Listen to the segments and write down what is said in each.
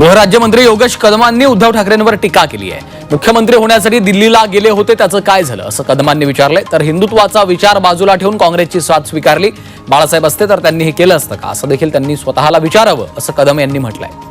गृहराज्यमंत्री योगेश कदमांनी उद्धव ठाकरेंवर टीका केली आहे. मुख्यमंत्री होण्यासाठी दिल्लीला गेले होते त्याचं काय झालं? असं कदमांनी विचारलंय. तर हिंदुत्वाचा विचार बाजूला ठेवून काँग्रेसची साथ स्वीकारली. बाळासाहेब असते तर त्यांनी हे केलं असतं का? असं देखील त्यांनी स्वतःला विचारावं असं कदम यांनी म्हटलंय.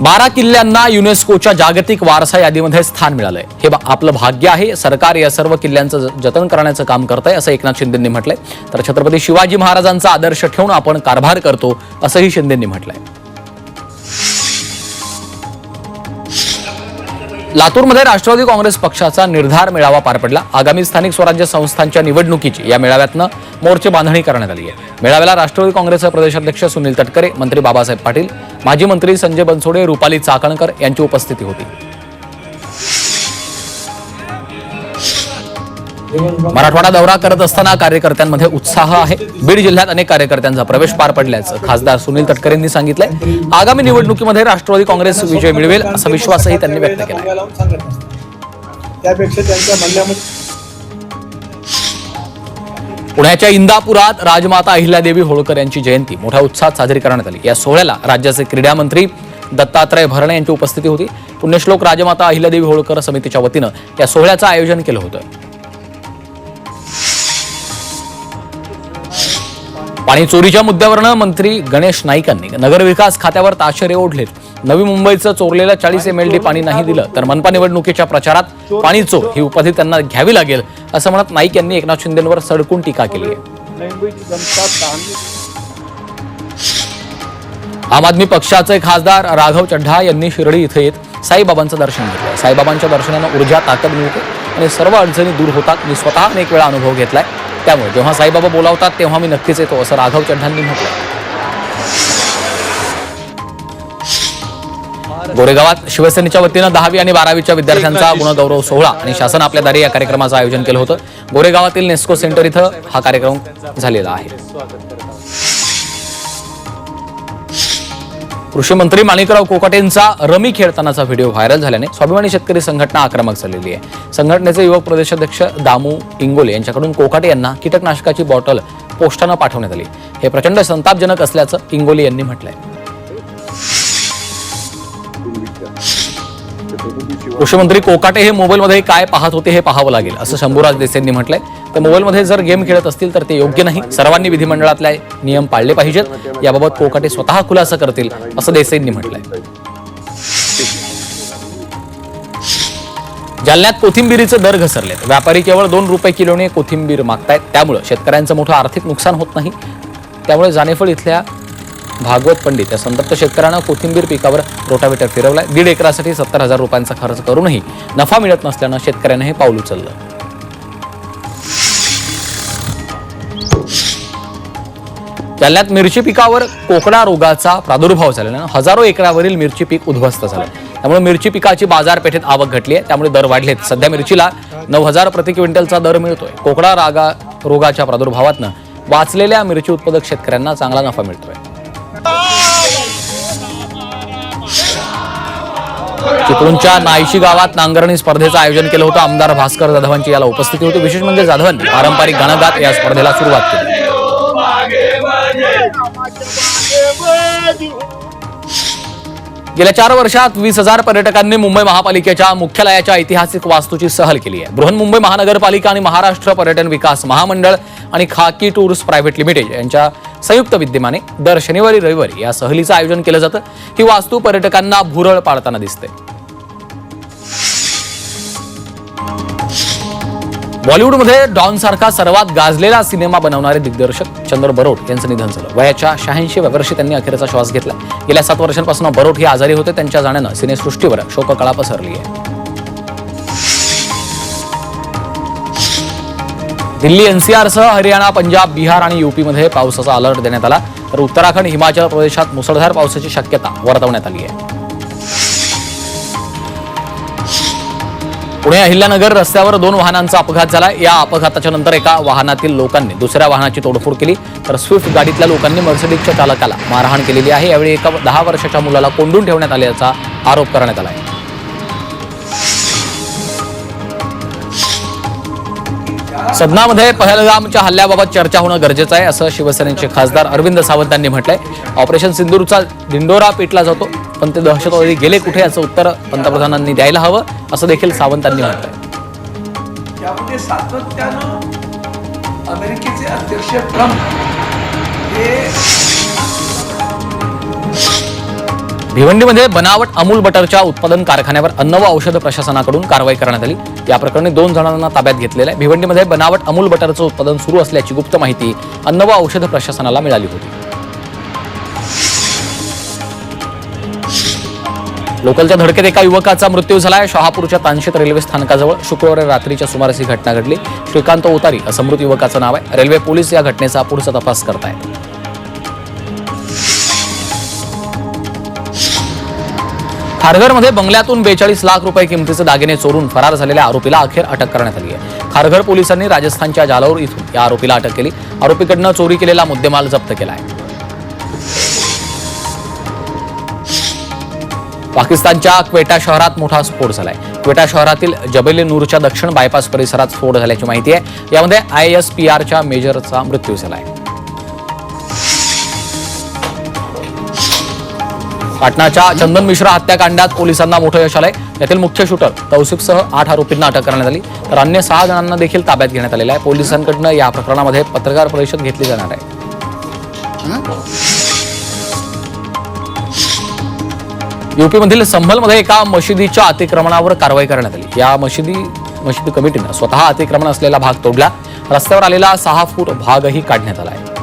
बारा किल्ल्यांना युनेस्कोच्या जागतिक वारसा यादीमध्ये स्थान मिळालंय. हे आपलं भाग्य आहे. सरकार या सर्व किल्ल्यांचं जतन करण्याचं काम करतंय असं एकनाथ शिंदेंनी म्हटलंय. तर छत्रपती शिवाजी महाराजांचा आदर्श ठेवून आपण कारभार करतो असंही शिंदेंनी म्हटलंय. लातूरमध्ये राष्ट्रवादी काँग्रेस पक्षाचा निर्धार मेळावा पार पडला. आगामी स्थानिक स्वराज्य संस्थांच्या निवडणुकीची या मेळाव्यातनं मोर्चे बांधणी करण्यात आली आहे. मेळाव्याला राष्ट्रवादी काँग्रेसचे प्रदेशाध्यक्ष सुनील तटकरे मंत्री बाबासाहेब पाटील माजी मंत्री संजय बनसोडे रुपाली चाकणकर यांची उपस्थिती होती. मराठवाडा दौरा करत असताना कार्यकर्त्यांमध्ये उत्साह आहे. बीड जिल्ह्यात अनेक कार्यकर्त्यांचा प्रवेश पार पडल्याचं खासदार सुनील तटकरेंनी सांगितलंय. आगामी निवडणुकीमध्ये राष्ट्रवादी काँग्रेस विजय मिळवेल असा विश्वासही त्यांनी व्यक्त केला त्यापेक्षा त्यांच्या म्हणण्यामध्ये पुण्याच्या इंदापुरात राजमाता अहिल्यादेवी होळकर यांची जयंती मोठ्या उत्साहात साजरी करण्यात आली. या सोहळ्याला राज्याचे क्रीडा मंत्री दत्तात्रय भरणे यांची उपस्थिती होती. पुण्यश्लोक राजमाता अहिल्यादेवी होळकर समितीच्या वतीनं या सोहळ्याचं आयोजन केलं होतं. पाणी चोरीच्या मुद्द्यावरनं मंत्री गणेश नाईकांनी नगरविकास खात्यावर ताशेरे ओढलेत. नवी मुंबईचं चोरलेलं चाळीस एम एल डी पाणी नाही दिलं तर मनपा निवडणुकीच्या प्रचारात पाणी चोर ही उपाधी त्यांना घ्यावी लागेल असं म्हणत नाईक यांनी एकनाथ शिंदेंवर सडकून टीका केली आहे. आम आदमी पक्षाचे खासदार राघव चड्ढा यांनी शिर्डी इथं येत साईबाबांचं दर्शन घेतलं. साईबाबांच्या दर्शनानं ऊर्जा ताकद मिळते आणि सर्व अडचणी दूर होतात. मी स्वतः अनेक वेळा अनुभव घेतलाय. त्यामुळे जेव्हा साईबाबा बोलावतात तेव्हा मी नक्कीच येतो असं राघव चढ्ढांनी म्हटलं गोरेगावात शिवसेनेच्या वतीनं दहावी आणि बारावीच्या विद्यार्थ्यांचा गुणगौरव सोहळा आणि शासन आपल्या दारी या कार्यक्रमाचं आयोजन केलं होतं. गोरेगावातील नेस्को सेंटर इथं हा कार्यक्रम झालेला आहे. कृषी मंत्री माणिकराव कोकाटेंचा रमी खेळतानाचा व्हिडिओ व्हायरल झाल्याने स्वाभिमानी शेतकरी संघटना आक्रमक झालेली आहे. संघटनेचे युवक प्रदेशाध्यक्ष दामू इंगोले यांच्याकडून कोकाटे यांना कीटकनाशकाची बॉटल पोस्टानं पाठवण्यात आली. हे प्रचंड संतापजनक असल्याचं इंगोले यांनी म्हटलंय. कृषी मंत्री कोकाटे हे मोबाईलमध्ये काय पाहत होते हे पाहावं लागेल असं शंभूराज देसाईंनी म्हटलंय. तर मोबाईलमध्ये जर गेम खेळत असतील तर ते योग्य नाही. सर्वांनी विधिमंडळातले नियम पाळले पाहिजेत. याबाबत कोकाटे स्वतः खुलासा करतील असं देसाईंनी म्हटलंय. जालन्यात कोथिंबीरीचे दर घसरलेत. व्यापारी केवळ दोन रुपये किलोने कोथिंबीर मागतायत. त्यामुळे शेतकऱ्यांचं मोठं आर्थिक नुकसान होत नाही. त्यामुळे जानेफळ इथल्या भागवत पंडित या संतप्त शेतकऱ्यांना कोथिंबीर पिकावर रोटावेटर फिरवलाय. दीड एकरासाठी सत्तर हजार रुपयांचा खर्च करूनही नफा मिळत नसल्यानं शेतकऱ्यानं हे पाऊल उचललं. जालन्यात मिरची पिकावर कोकडा रोगाचा प्रादुर्भाव झाल्यानं हजारो एकरावरील मिरची पीक उद्ध्वस्त झालं. त्यामुळे मिरची पिकाची बाजारपेठेत आवक घटली आहे त्यामुळे दर वाढलेत. सध्या मिरचीला नऊ हजार प्रति क्विंटलचा दर मिळतोय. कोकडा रागा रोगाच्या प्रादुर्भावातनं वाचलेल्या मिरची उत्पादक शेतकऱ्यांना चांगला नफा मिळतोय. चिपळूणच्या नायशी गावात नांगरणी स्पर्धेचं आयोजन केलं होतं. आमदार भास्कर जाधवांची याला उपस्थिती होती. विशेष म्हणजे जाधवन पारंपरिक गाणं गात या स्पर्धेला सुरुवात केली. गेल्या चार वर्षात वीस हजार पर्यटकांनी मुंबई महापालिकेच्या मुख्यालयाच्या ऐतिहासिक वास्तूची सहल केली आहे. बृहन्मुंबई महानगरपालिका आणि महाराष्ट्र पर्यटन विकास महामंडळ आणि खाकी टूर्स प्रायव्हेट लिमिटेड यांच्या संयुक्त विद्यमाने दर शनिवारी रविवारी या सहलीचं आयोजन केलं जातं. ही वास्तू पर्यटकांना भुरळ पाडताना दिसते. बॉलिवूडमध्ये डॉन सारखा सर्वात गाजलेला सिनेमा बनवणारे दिग्दर्शक चंद्र बरोट यांचं निधन झालं. वयाच्या शहाऐंशी वर्षी त्यांनी अखेरचा श्वास घेतला. गेल्या सात वर्षांपासून बरोट हे आजारी होते. त्यांच्या जाण्यानं सिनेसृष्टीवर शोककळा पसरली आहे. दिल्ली एनसीआरसह हरियाणा पंजाब बिहार आणि युपीमध्ये पावसाचा अलर्ट देण्यात आला. तर उत्तराखंड हिमाचल प्रदेशात मुसळधार पावसाची शक्यता वर्तवण्यात आली आहे. पुणे अहिल्यानगर रस्त्यावर दोन वाहनांचा अपघात झाला. या अपघाताच्या नंतर एका वाहनातील लोकांनी दुसऱ्या वाहनाची तोडफोड केली. तर स्विफ्ट गाडीतल्या लोकांनी मर्सिडीजच्या चालकाला मारहाण केलेली आहे. यावेळी एका दहा वर्षाच्या मुलाला कोंडून ठेवण्यात आल्याचा आरोप करण्यात आला आहे. सदनामध्ये पहलगामच्या हल्ल्याबाबत चर्चा होणं गरजेचं आहे असं शिवसेनेचे खासदार अरविंद सावंत यांनी म्हटलंय. ऑपरेशन सिंदूरचा दिंडोरा पेटला जातो. पण ते दहशतवादी गेले कुठे याचं उत्तर पंतप्रधानांनी द्यायला हवं असं देखील सावंतांनी म्हटलंय. यामध्ये सातत्यानं अमेरिकेचे अध्यक्ष ट्रम्प हे भिवंडीमध्ये बनावट अमूल बटरच्या उत्पादन कारखान्यावर अन्न व औषध प्रशासनाकडून कारवाई करण्यात आली. या प्रकरणी दोन जणांना ताब्यात घेतलेलं आहे. भिवंडीमध्ये बनावट अमूल बटरचं उत्पादन सुरू असल्याची गुप्त माहिती अन्न व औषध प्रशासनाला मिळाली होती. लोकलच्या धडकेत एका युवकाचा मृत्यू झालाय. शहापूरच्या तानशेत रेल्वे स्थानकाजवळ शुक्रवारी रात्रीच्या सुमारास ही घटना घडली. श्रीकांत ओतारी असं मृत युवकाचं नाव आहे. रेल्वे पोलीस या घटनेचा पुढचा तपास करतायत. खारघरमध्ये बंगल्यातून बेचाळीस लाख रुपये किमतीचे दागिने चोरून फरार झालेल्या आरोपीला अखेर अटक करण्यात आली आहे. खारघर पोलिसांनी राजस्थानच्या जालौर इथून या आरोपीला अटक केली. आरोपीकडनं चोरी केलेला मुद्देमाल जप्त केला आहे पाकिस्तानच्या क्वेटा शहरात मोठा स्फोट झालाय. क्वेटा शहरातील जबेले नूरच्या दक्षिण बायपास परिसरात स्फोट झाल्याची माहिती आहे. यामध्ये आय एस पी आरच्या मेजरचा मृत्यू झालाय. पाटणाच्या चंदन मिश्रा हत्याकांडात पोलिसांना मोठं यश आलंय. यातील मुख्य शूटर तौसिफसह आठ आरोपींना अटक करण्यात आली. तर अन्य सहा जणांना देखील ताब्यात घेण्यात आलेलं आहे. पोलिसांकडनं या प्रकरणामध्ये पत्रकार परिषद घेतली जाणार आहे. युपीमधील संभलमध्ये एका मशिदीच्या अतिक्रमणावर कारवाई करण्यात आली. या मशिदी मशिदी कमिटीनं स्वतः अतिक्रमण असलेला भाग तोडला. रस्त्यावर आलेला सहा फूट भागही काढण्यात आला आहे.